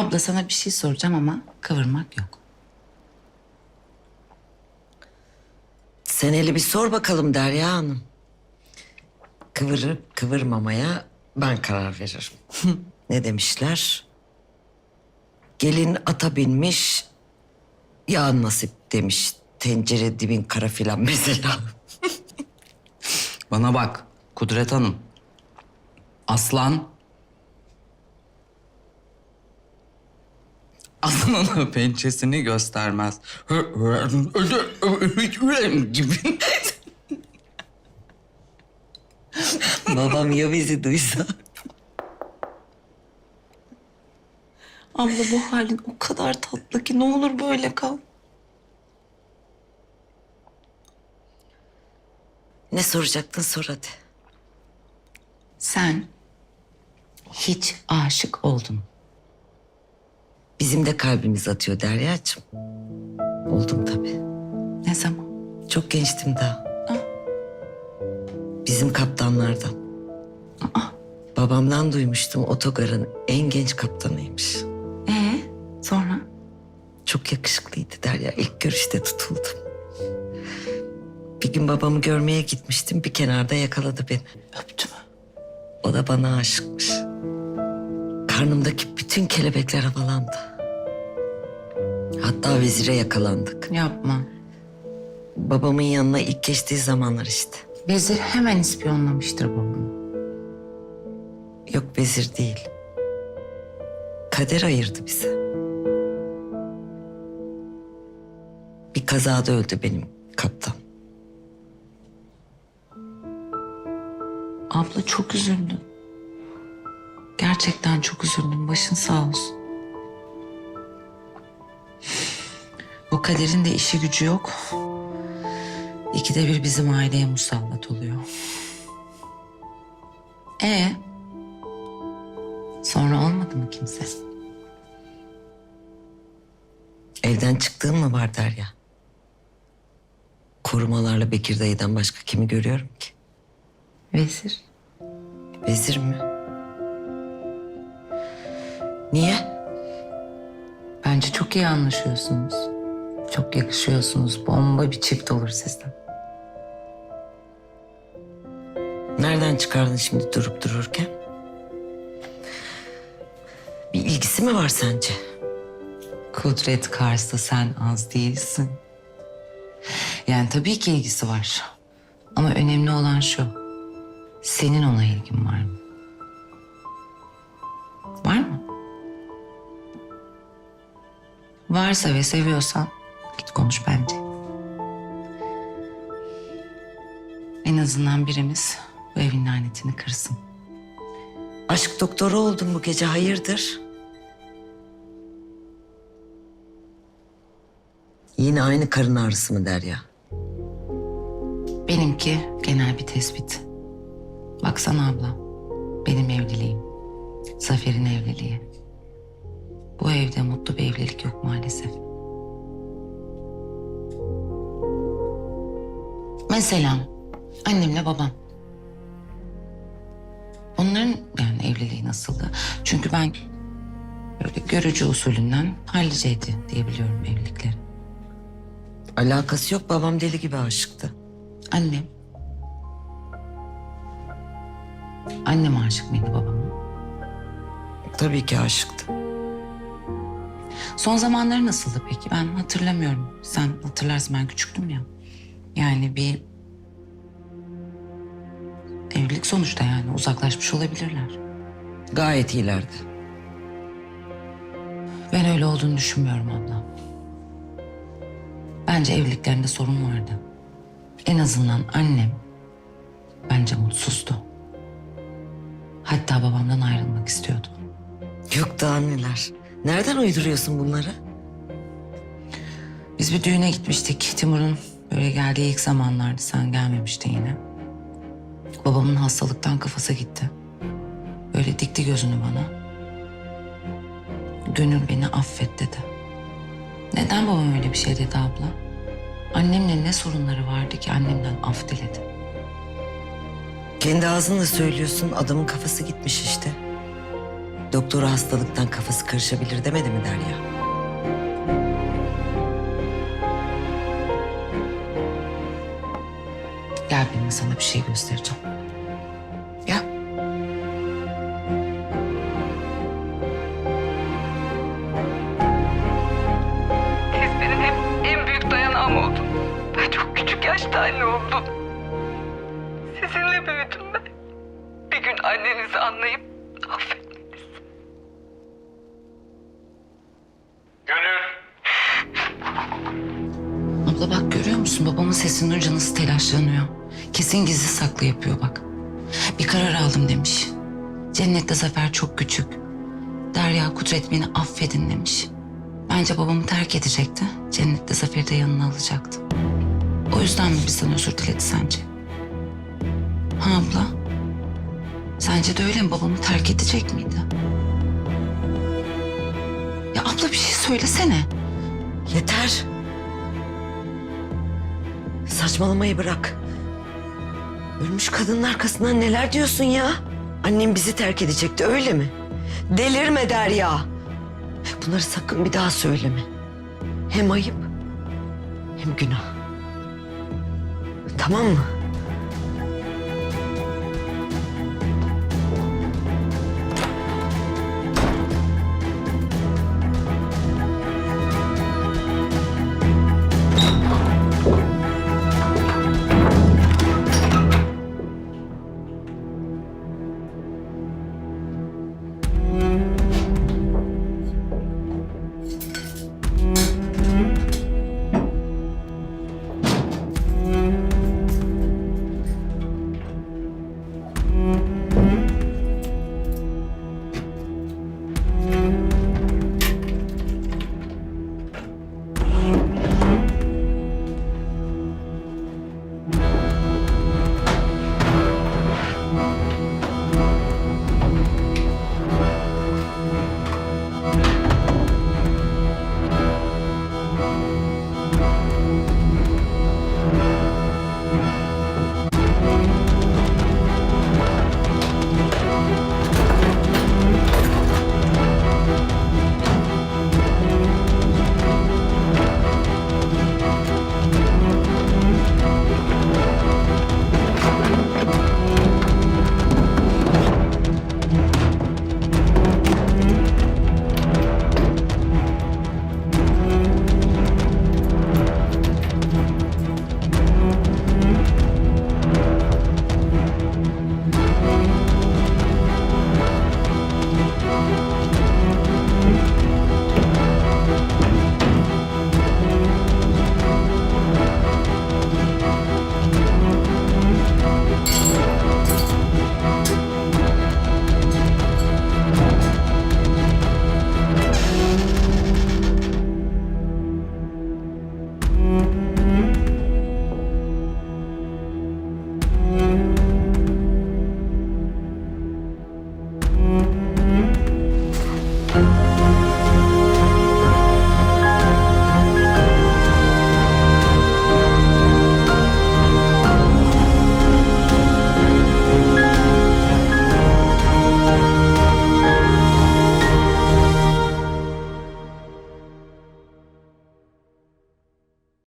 Abla sana bir şey soracağım ama kıvırmak yok. Sen hele bir sor bakalım Derya Hanım. Kıvırıp kıvırmamaya ben karar veririm. ne demişler? Gelin ata binmiş, yağ nasip demiş. Tencere dibin kara filan mesela. Bana bak Kudret Hanım. Aslan. Aslanın pençesini göstermez. gibi. Babam ya bizi duysa? Abla bu halin o kadar tatlı ki ne olur böyle kal. Ne soracaktın sor hadi. Sen hiç aşık oldun. mu? Bizim de kalbimiz atıyor Derya'cığım. Oldum tabii. Ne zaman? Çok gençtim daha. Bizim kaptanlardan. Babamdan duymuştum otogarın en genç kaptanıymış. Ee, sonra? Çok yakışıklıydı Derya. İlk görüşte tutuldum. Bir gün babamı görmeye gitmiştim. Bir kenarda yakaladı beni. Öptü mü? O da bana aşıkmış. Karnımdaki bütün kelebekler havalandı. Hatta vezire yakalandık. Yapma. Babamın yanına ilk geçtiği zamanlar işte. Vezir hemen ispiyonlamıştır babamı. Yok vezir değil. Kader ayırdı bizi. Bir kazada öldü benim kaptan. Abla çok üzüldüm. Gerçekten çok üzüldüm. Başın sağ olsun. Bu kaderin de işi gücü yok. İkide bir bizim aileye musallat oluyor. E Sonra olmadı mı kimse? Evden çıktığın mı var Derya? Korumalarla Bekir dayıdan başka kimi görüyorum ki? Vezir. Vezir mi? Niye? Bence çok iyi anlaşıyorsunuz. Çok yakışıyorsunuz. Bomba bir çift olur sizden. Nereden çıkardın şimdi durup dururken? Bir ilgisi mi var sence? Kudret Kars'ta sen az değilsin. Yani tabii ki ilgisi var. Ama önemli olan şu. Senin ona ilgin var mı? Var mı? Varsa ve seviyorsan git konuş bence. En azından birimiz bu evin lanetini kırsın. Aşk doktoru oldun bu gece hayırdır? Yine aynı karın ağrısı mı Derya? Benimki genel bir tespit. Baksana abla, benim evliliğim, Zafer'in evliliği. Bu evde mutlu bir evlilik yok maalesef. Mesela annemle babam. Onların yani evliliği nasıldı? Çünkü ben böyle görücü usulünden halliceydi diyebiliyorum evlilikleri. Alakası yok babam deli gibi aşıktı. Annem. Annem aşık mıydı babama? Tabii ki aşıktı. Son zamanları nasıldı peki? Ben hatırlamıyorum. Sen hatırlarsın ben küçüktüm ya. Yani bir evlilik sonuçta yani uzaklaşmış olabilirler. Gayet iyilerdi. Ben öyle olduğunu düşünmüyorum abla. Bence evliliklerinde sorun vardı. En azından annem bence mutsuzdu. Hatta babamdan ayrılmak istiyordu. Yok daha neler. Nereden uyduruyorsun bunları? Biz bir düğüne gitmiştik. Timur'un böyle geldiği ilk zamanlardı. Sen gelmemiştin yine. Babamın hastalıktan kafası gitti. Böyle dikti gözünü bana. Gönül beni affet dedi. Neden babam öyle bir şey dedi abla? Annemle ne sorunları vardı ki annemden af diledi. Kendi ağzınla söylüyorsun adamın kafası gitmiş işte. Doktora hastalıktan kafası karışabilir demedi mi Derya? Gel benimle sana bir şey göstereceğim. Gel. Siz benim hep en büyük dayanağım oldun. Ben çok küçük yaşta anne oldum. Sizinle büyüdüm ben. Bir gün annenizi anlayıp affetmeniz. Gönül. Abla bak görüyor musun babamın sesini duyunca nasıl telaşlanıyor. Kesin gizli saklı yapıyor bak. Bir karar aldım demiş. Cennette Zafer çok küçük. Derya Kudret beni affedin demiş. Bence babamı terk edecekti. Cennette Zafer'i de yanına alacaktı. O yüzden mi bizden özür diledi sence? Ha abla? Sence de öyle mi babamı terk edecek miydi? Ya abla bir şey söylesene. Yeter. Saçmalamayı bırak. Ölmüş kadının arkasından neler diyorsun ya? Annem bizi terk edecekti öyle mi? Delirme Derya. Bunları sakın bir daha söyleme. Hem ayıp hem günah. Tamam mı?